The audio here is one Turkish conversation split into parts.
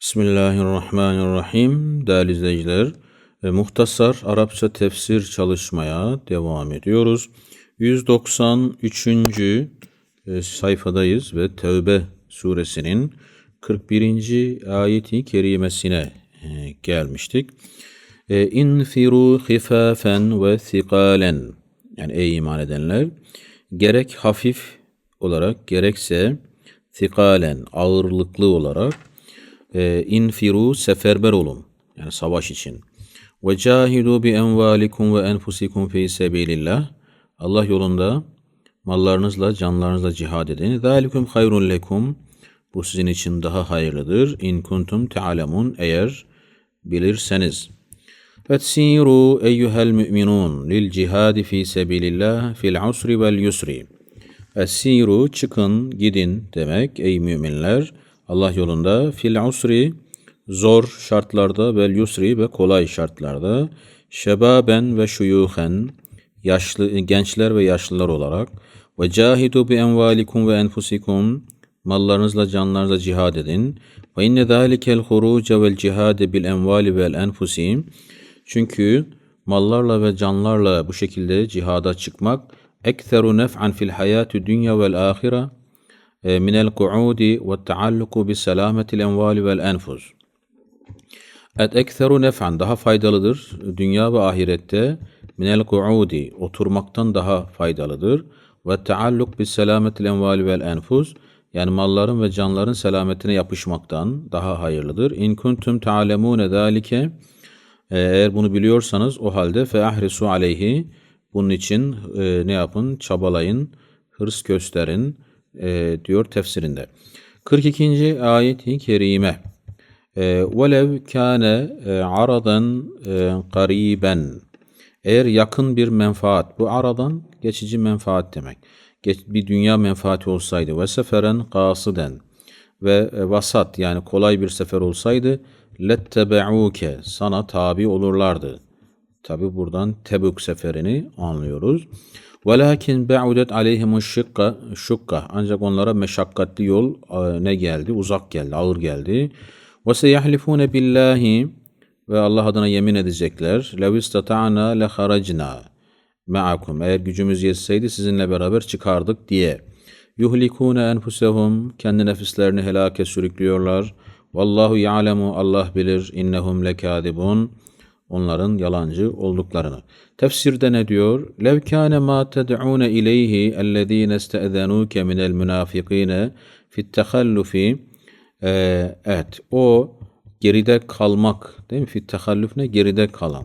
Bismillahirrahmanirrahim. Değerli izleyiciler, e, muhtasar Arapça tefsir çalışmaya devam ediyoruz. 193. e, sayfadayız ve Tevbe suresinin 41. ayeti kerimesine e, gelmiştik. E, İnfiru hifafen ve thikalen. Yani ey iman edenler, gerek hafif olarak gerekse thikalen ağırlıklı olarak e, infiru seferber olun. Yani savaş için. Ve cahidu bi envalikum ve enfusikum fi sebilillah. Allah yolunda mallarınızla, canlarınızla cihad edin. Zalikum hayrun lekum. Bu sizin için daha hayırlıdır. İn kuntum te'alemun. Eğer bilirseniz. Fetsiru eyyuhel müminun lil cihadi fi sebilillah fil usri vel yusri. Esiru çıkın gidin demek ey müminler. Allah yolunda. Fil usri zor şartlarda vel yusri ve kolay şartlarda. Şebaben ve şuyuhen yaşlı gençler ve yaşlılar olarak. Ve cahidu bi envalikum ve enfusikum mallarınızla canlarınızla cihad edin. Ve inne zalikel huruce vel cihade bil envali vel enfusi. Çünkü mallarla ve canlarla bu şekilde cihada çıkmak ekseru nef'an fil hayatü dünya vel ahire taalluku bi selametil envali vel enfus. Et ekseru nef'an daha faydalıdır dünya ve ahirette minel ku'udi oturmaktan daha faydalıdır ve taalluk bi selametil envali vel enfus yani malların ve canların selametine yapışmaktan daha hayırlıdır. İn kuntum ta'lemune zalike eğer bunu biliyorsanız o halde fe ahrisu aleyhi bunun için e, ne yapın? Çabalayın, hırs gösterin e, diyor tefsirinde. 42. ayet-i kerime. وَلَوْ كَانَ عَرَضًا قَرِيبًا Eğer yakın bir menfaat, bu aradan geçici menfaat demek. Geç, bir dünya menfaati olsaydı ve seferen kasıden ve vasat yani kolay bir sefer olsaydı lettebe'uke sana tabi olurlardı. Tabi buradan Tebük seferini anlıyoruz. Velakin ba'udet aleyhimu şıkka, şukka. Ancak onlara meşakkatli yol e, ne geldi? Uzak geldi, ağır geldi. Ve seyahlifune billahi ve Allah adına yemin edecekler. Lev istata'na le haracna ma'akum. Eğer gücümüz yetseydi sizinle beraber çıkardık diye. Yuhlikune enfusehum. Kendi nefislerini helake sürüklüyorlar. Vallahu ya'lemu. Allah bilir. İnnehum lekadibun onların yalancı olduklarını. Tefsirde ne diyor? Lev kâne mâ ted'ûne ileyhi ellezîne iste'zenûke minel münâfikîne fit tehallufi evet o geride kalmak değil mi? Fit ne? Geride kalan.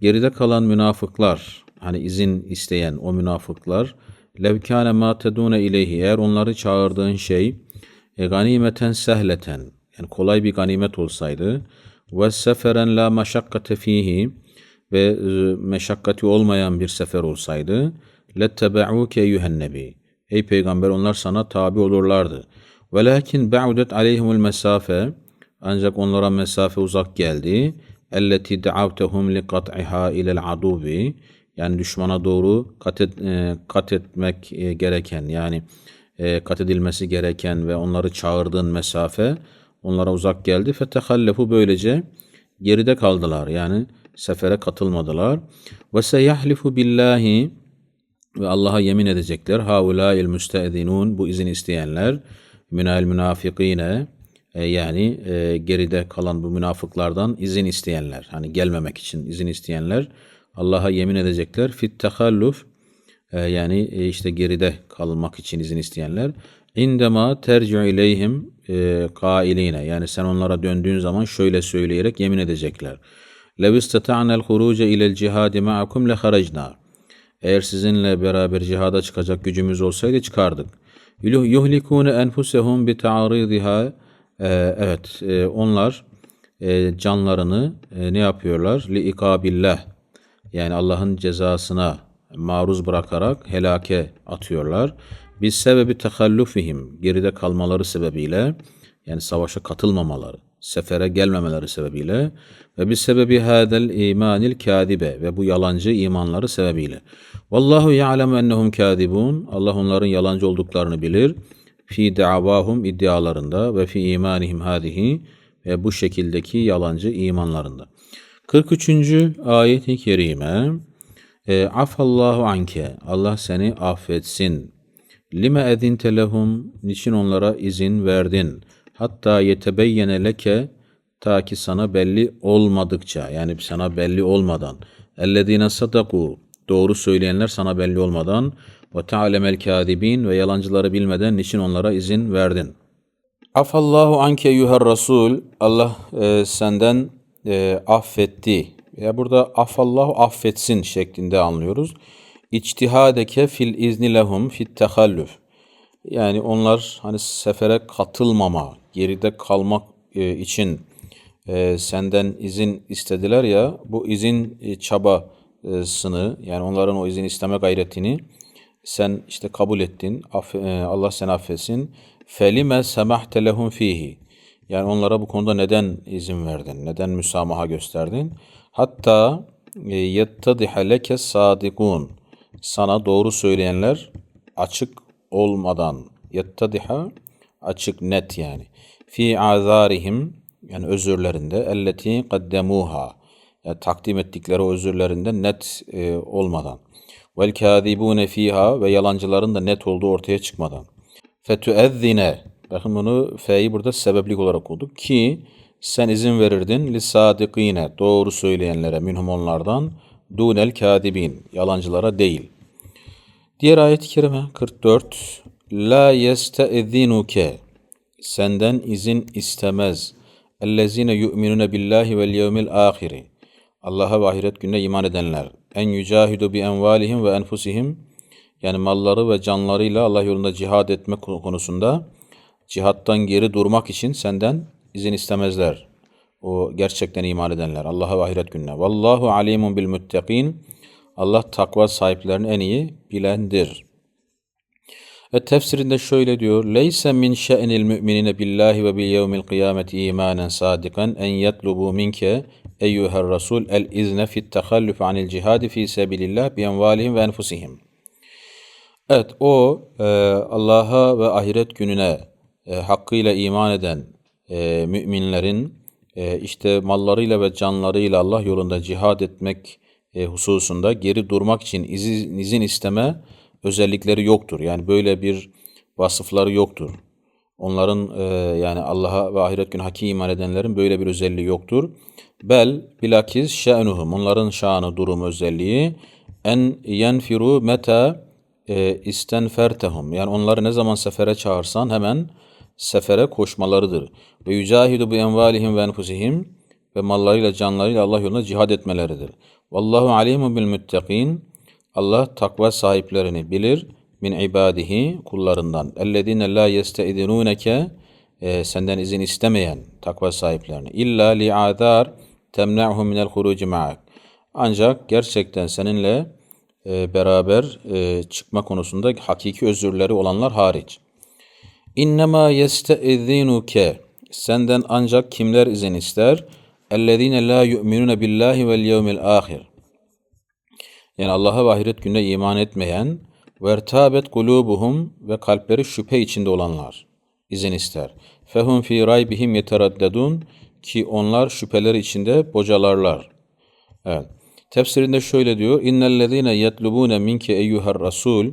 Geride kalan münafıklar hani izin isteyen o münafıklar lev kâne mâ tedûne ileyhi eğer onları çağırdığın şey e, ganimeten sehleten yani kolay bir ganimet olsaydı ve seferen la meşakkate fihi ve meşakkati olmayan bir sefer olsaydı lettebe'uke eyyühen nebi. Ey peygamber onlar sana tabi olurlardı. Velakin ba'udet aleyhimul mesafe ancak onlara mesafe uzak geldi. Elleti da'avtehum li kat'iha ilel adubi yani düşmana doğru kat, et, e, kat etmek e, gereken yani e, kat edilmesi gereken ve onları çağırdığın mesafe onlara uzak geldi. Fetehallefu böylece geride kaldılar. Yani sefere katılmadılar. Ve seyahlifu billahi ve Allah'a yemin edecekler. Haulail müstezinun bu izin isteyenler minel münafikine e, yani e, geride kalan bu münafıklardan izin isteyenler. Hani gelmemek için izin isteyenler Allah'a yemin edecekler. Fit tehalluf e, yani e, işte geride kalmak için izin isteyenler. İndema terci'u ileyhim e, kailine yani sen onlara döndüğün zaman şöyle söyleyerek yemin edecekler. Lev istata'nel huruce ilel cihadi ma'akum le haracna. Eğer sizinle beraber cihada çıkacak gücümüz olsaydı çıkardık. Yuhlikune enfusehum bi ta'aridiha. E, evet e, onlar e, canlarını ne yapıyorlar? Li ikabillah. Yani Allah'ın cezasına maruz bırakarak helake atıyorlar. Biz sebebi tehallufihim geride kalmaları sebebiyle yani savaşa katılmamaları, sefere gelmemeleri sebebiyle ve biz sebebi hadel imanil kadibe ve bu yalancı imanları sebebiyle. Vallahu ya'lemu ennehum kadibun. Allah onların yalancı olduklarını bilir. Fi davahum iddialarında ve fi imanihim hadihi ve bu şekildeki yalancı imanlarında. 43. ayet-i kerime e, Afallahu anke Allah seni affetsin. Lime ezinte lehum niçin onlara izin verdin? Hatta yetebeyyene leke ta ki sana belli olmadıkça yani sana belli olmadan ellezine sadaku doğru söyleyenler sana belli olmadan ve ta'lemel kâzibin ve yalancıları bilmeden niçin onlara izin verdin? Afallahu anke yuher rasul Allah e, senden e, affetti. Ya burada afallahu affetsin şeklinde anlıyoruz. İçtihadeke fil izni lehum fit tehallüf. Yani onlar hani sefere katılmama, geride kalmak e, için e, senden izin istediler ya bu izin e, çabasını yani onların o izin isteme gayretini sen işte kabul ettin. Allah seni affetsin. Felime semahte lehum fihi. Yani onlara bu konuda neden izin verdin? Neden müsamaha gösterdin? Hatta yettadihe leke sadikun. Sana doğru söyleyenler açık olmadan yettadiha açık net yani. Fi azarihim yani özürlerinde elleti kaddemuha yani takdim ettikleri özürlerinde net e, olmadan. Vel kâzibûne fiha ve yalancıların da net olduğu ortaya çıkmadan. Fetüezzine bakın bunu fe'yi burada sebeplik olarak okuduk ki sen izin verirdin li sadikine doğru söyleyenlere minhum onlardan dunel kadibin yalancılara değil. Diğer ayet-i kerime 44 La yeste'zinuke senden izin istemez. Ellezine yu'minune billahi vel yevmil ahiri. Allah'a ve ahiret gününe iman edenler. En yücahidu bi envalihim ve enfusihim. Yani malları ve canlarıyla Allah yolunda cihad etme konusunda cihattan geri durmak için senden izin istemezler. O gerçekten iman edenler. Allah'a ve ahiret gününe. Vallahu alimun bil muttakin. Allah takva sahiplerini en iyi bilendir. Ve tefsirinde şöyle diyor. Leyse min şe'nil müminine billahi ve bil yevmil kıyameti imanen sadikan en yetlubu minke eyyuher rasul el izne fit tehallüf anil cihadi fi sebilillah bi envalihim ve enfusihim. Evet o e, Allah'a ve ahiret gününe e, hakkıyla iman eden e, müminlerin işte mallarıyla ve canlarıyla Allah yolunda cihad etmek e, hususunda geri durmak için izin, izin isteme özellikleri yoktur. Yani böyle bir vasıfları yoktur. Onların e, yani Allah'a ve ahiret günü hakiki iman edenlerin böyle bir özelliği yoktur. Bel bilakis şe'nuhum onların şanı durum özelliği en yenfiru meta e, istenfertehum yani onları ne zaman sefere çağırsan hemen sefere koşmalarıdır. Ve yücahidu bu envalihim ve enfusihim ve mallarıyla canlarıyla Allah yolunda cihad etmeleridir. Vallahu alimun bil muttakin. Allah takva sahiplerini bilir min ibadihi kullarından. Ellezine la yesteidinuneke e, senden izin istemeyen takva sahiplerini. İlla li adar temna'hum minel huruci ma'ak. Ancak gerçekten seninle e, beraber e, çıkma konusunda hakiki özürleri olanlar hariç. İnnemâ yeste'izinuke senden ancak kimler izin ister? Ellezine la yu'minune billahi vel yevmil ahir. Yani Allah'a ve ahiret gününe iman etmeyen ve ertabet kulubuhum ve kalpleri şüphe içinde olanlar izin ister. Fehum fi raybihim yeteraddedun ki onlar şüpheleri içinde bocalarlar. Evet. Tefsirinde şöyle diyor. İnnellezine yetlubune minke eyyuhar rasul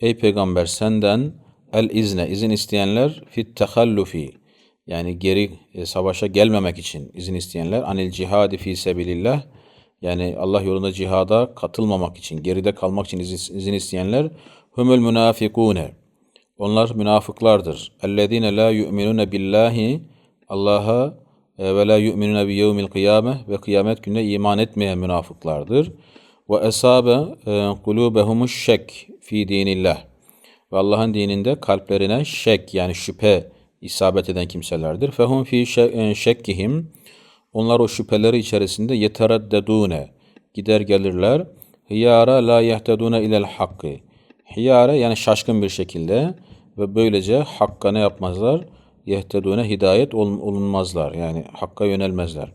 Ey peygamber senden el izne izin isteyenler fit tehallufi yani geri e, savaşa gelmemek için izin isteyenler anil cihadi fi sebilillah yani Allah yolunda cihada katılmamak için, geride kalmak için izin, izin isteyenler humul münafikune. Onlar münafıklardır. Ellezine la yu'minune billahi Allah'a e, ve la yu'minune bi yevmil kıyame ve kıyamet gününe iman etmeyen münafıklardır. Ve esabe kulubehumuş şek fi dinillah. Ve Allah'ın dininde kalplerine şek yani şüphe isabet eden kimselerdir. Fehum fi e, şekkihim onlar o şüpheleri içerisinde yeteraddedune gider gelirler. Hiyara la yehtedune ilel hakkı. Hiyara yani şaşkın bir şekilde ve böylece hakka ne yapmazlar? Yehtedune hidayet olunmazlar. Yani hakka yönelmezler.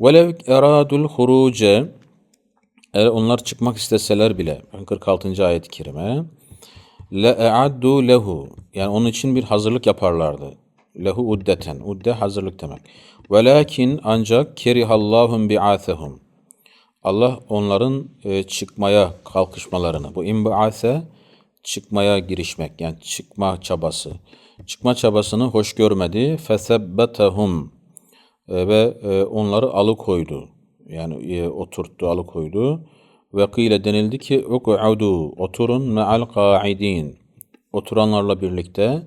Velev eradul huruce eğer onlar çıkmak isteseler bile 46. ayet-i kerime le eaddu lehu yani onun için bir hazırlık yaparlardı. Lehu uddeten. Udde hazırlık demek. Velakin ancak kerihallahum bi'athehum. Allah onların e, çıkmaya kalkışmalarını, bu imbaase çıkmaya girişmek yani çıkma çabası. Çıkma çabasını hoş görmedi. Fesebbetehum ve e, onları alıkoydu. Yani e, oturttu, alıkoydu. Ve kıyle denildi ki uk'udu oturun me'al ka'idin. Oturanlarla birlikte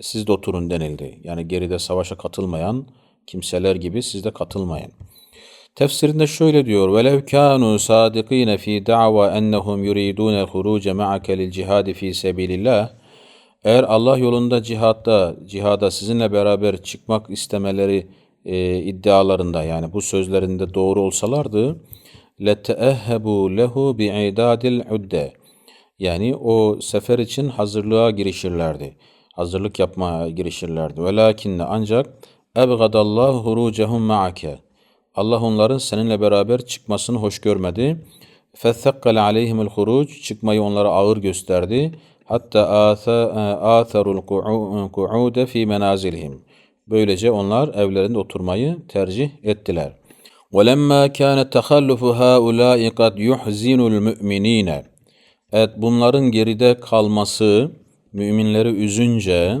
siz de oturun denildi. Yani geride savaşa katılmayan kimseler gibi siz de katılmayın. Tefsirinde şöyle diyor: "Velev kânû sâdikîne fî da'va ennehum yuridûne huruce ma'ake lil cihadi fî sebilillah." Eğer Allah yolunda cihatta, cihada sizinle beraber çıkmak istemeleri e, iddialarında yani bu sözlerinde doğru olsalardı leteehhebu lehu bi'idadil udde. Yani o sefer için hazırlığa girişirlerdi. Hazırlık yapmaya girişirlerdi. Velakinne ancak ebgadallahu hurucehum ma'ake. Allah onların seninle beraber çıkmasını hoş görmedi. فَثَقَّلَ عَلَيْهِمُ الْخُرُوجِ Çıkmayı onlara ağır gösterdi. Hatta آثَرُوا الْقُعُودَ fi menazilihim. Böylece onlar evlerinde oturmayı tercih ettiler. وَلَمَّا كَانَ تَخَلُّفُ هَؤُلَاءِ قَدْ يُحْزِنُ الْمُؤْمِنِينَ Evet bunların geride kalması müminleri üzünce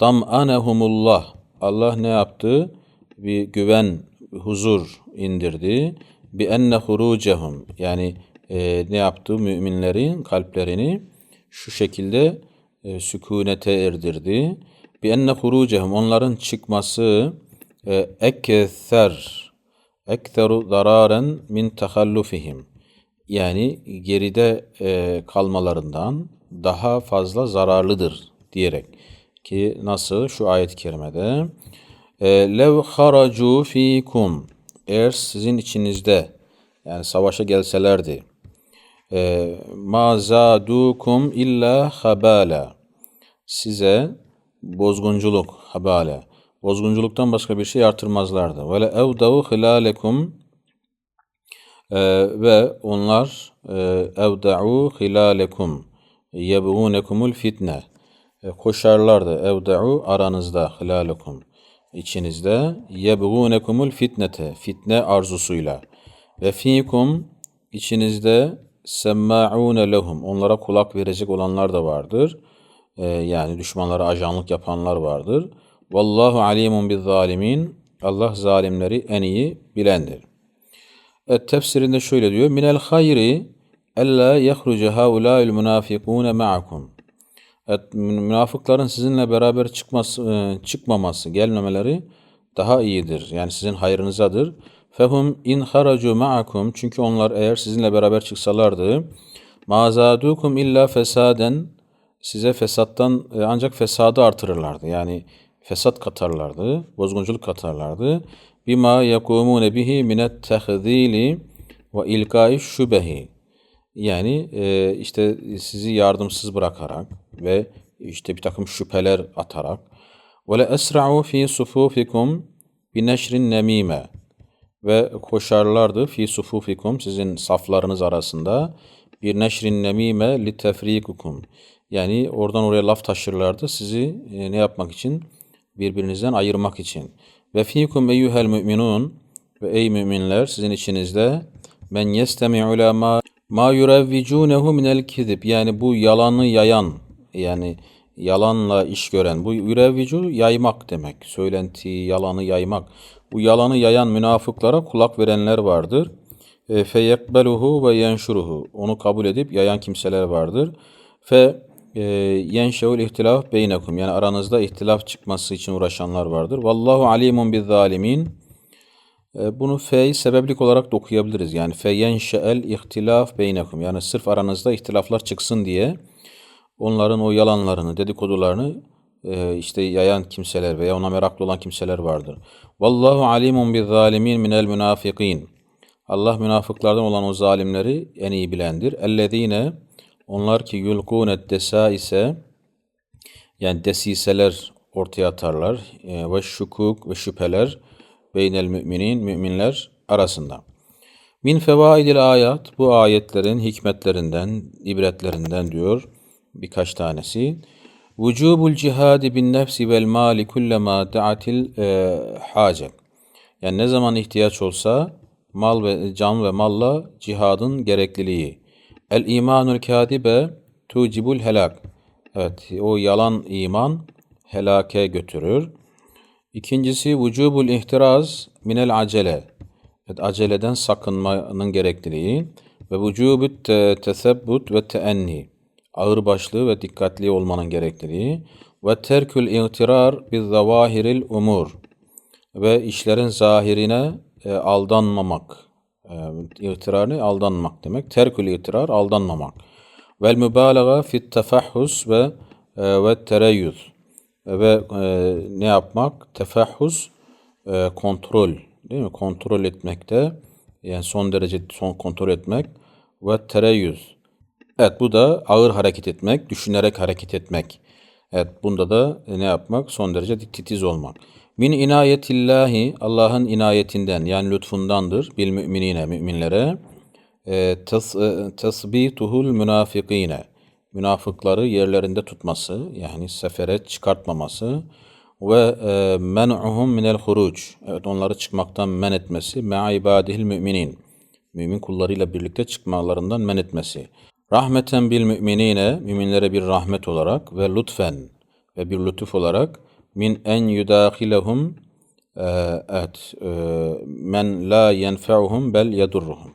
dam'anehumullah Allah ne yaptı? Bir güven, huzur indirdi. Bi enne hurucehum yani e, ne yaptı? Müminlerin kalplerini şu şekilde e, sükunete erdirdi. Bi enne hurucehum onların çıkması e, ekser ekseru zararen min tehallufihim. Yani geride e, kalmalarından daha fazla zararlıdır diyerek. Ki nasıl? Şu ayet-i kerimede e, lev haracu fikum eğer sizin içinizde yani savaşa gelselerdi e, ma zadukum illa habala. Size bozgunculuk habale bozgunculuktan başka bir şey artırmazlardı. Ve le evdavu hilalekum e, ve onlar e, evda'u hilalekum yebğunekumul fitne e, koşarlardı evda'u aranızda hilalekum içinizde yebğunekumul fitnete fitne arzusuyla ve fikum içinizde semma'une lehum onlara kulak verecek olanlar da vardır. Yani düşmanlara ajanlık yapanlar vardır. Vallahu alimun biz zalimin. Allah zalimleri en iyi bilendir. Evet, tefsirinde şöyle diyor. Minel hayri ella yehruce haulâil münafikûne ma'akum. Evet, münafıkların sizinle beraber çıkması, e, çıkmaması, gelmemeleri daha iyidir. Yani sizin hayrınızadır. Fehum in haracu ma'akum. Çünkü onlar eğer sizinle beraber çıksalardı mazadukum illa fesaden size fesattan e, ancak fesadı artırırlardı. Yani fesat katarlardı, bozgunculuk katarlardı. Bima yakumune bihi minet tehzili ve ilkai şübehi. Yani e, işte sizi yardımsız bırakarak ve işte bir takım şüpheler atarak. Ve le esra'u fi sufufikum bi neşrin nemime. Ve koşarlardı fi sufufikum sizin saflarınız arasında. Bir neşrin nemime li tefrikukum. Yani oradan oraya laf taşırlardı sizi e, ne yapmak için birbirinizden ayırmak için. Ve fikum eyyuhel müminun ve ey müminler sizin içinizde men yestemi'u ila ma ma yurevvicunehu minel kizib yani bu yalanı yayan yani yalanla iş gören bu yurevvicu yaymak demek. Söylenti, yalanı yaymak. Bu yalanı yayan münafıklara kulak verenler vardır. E, fe yekbeluhu ve yenşuruhu. Onu kabul edip yayan kimseler vardır. Fe e, yenşeul ihtilaf beynekum yani aranızda ihtilaf çıkması için uğraşanlar vardır. Vallahu alimun biz zalimin. E, bunu fe sebeplik olarak da okuyabiliriz. Yani fe yenşe'el ihtilaf beynekum yani sırf aranızda ihtilaflar çıksın diye onların o yalanlarını, dedikodularını e, işte yayan kimseler veya ona meraklı olan kimseler vardır. Vallahu alimun biz zalimin minel münafikin. Allah münafıklardan olan o zalimleri en iyi bilendir. Ellezine onlar ki yulkunet desa ise yani desiseler ortaya atarlar e, ve şukuk ve şüpheler beynel müminin müminler arasında. Min fevaidil ayat bu ayetlerin hikmetlerinden, ibretlerinden diyor birkaç tanesi. Vücubul cihadi bin nefsi vel mali kullama da'atil e, hace. Yani ne zaman ihtiyaç olsa mal ve can ve malla cihadın gerekliliği. El imanul kadibe tucibul helak. Evet, o yalan iman helake götürür. İkincisi vücubul ihtiraz minel acele. Evet, aceleden sakınmanın gerekliliği ve vücubu te- tesebbut ve teenni. Ağırbaşlı ve dikkatli olmanın gerekliliği ve terkül ihtirar bi zavahiril umur ve işlerin zahirine e, aldanmamak. İhtirarı aldanmak demek. Terkül ihtirar aldanmamak. Vel mübalağa fit tefahhus ve ve tereyyüz ve ne yapmak? Tefahhus kontrol değil mi? Kontrol etmekte yani son derece son kontrol etmek ve tereyyüz. Evet bu da ağır hareket etmek, düşünerek hareket etmek. Evet bunda da e, ne yapmak? Son derece titiz olmak. Min inayetillahi Allah'ın inayetinden yani lütfundandır bil müminine müminlere. E, tas, e, tasbituhul münafikine münafıkları yerlerinde tutması yani sefere çıkartmaması. Ve e, men'uhum minel huruc evet onları çıkmaktan men etmesi. Me'a ibadihil müminin mümin kullarıyla birlikte çıkmalarından men etmesi. Rahmeten bil müminine müminlere bir rahmet olarak ve lütfen ve bir lütuf olarak min en yudahilehum e, evet e, men la yenfe'uhum bel yedurruhum.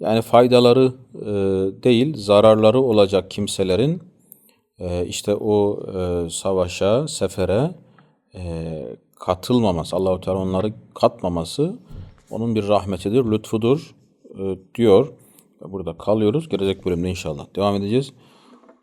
Yani faydaları e, değil zararları olacak kimselerin işte o savaşa, sefere e, katılmaması, Allahu Teala onları katmaması onun bir rahmetidir, lütfudur diyor. Burada kalıyoruz. Gelecek bölümde inşallah devam edeceğiz.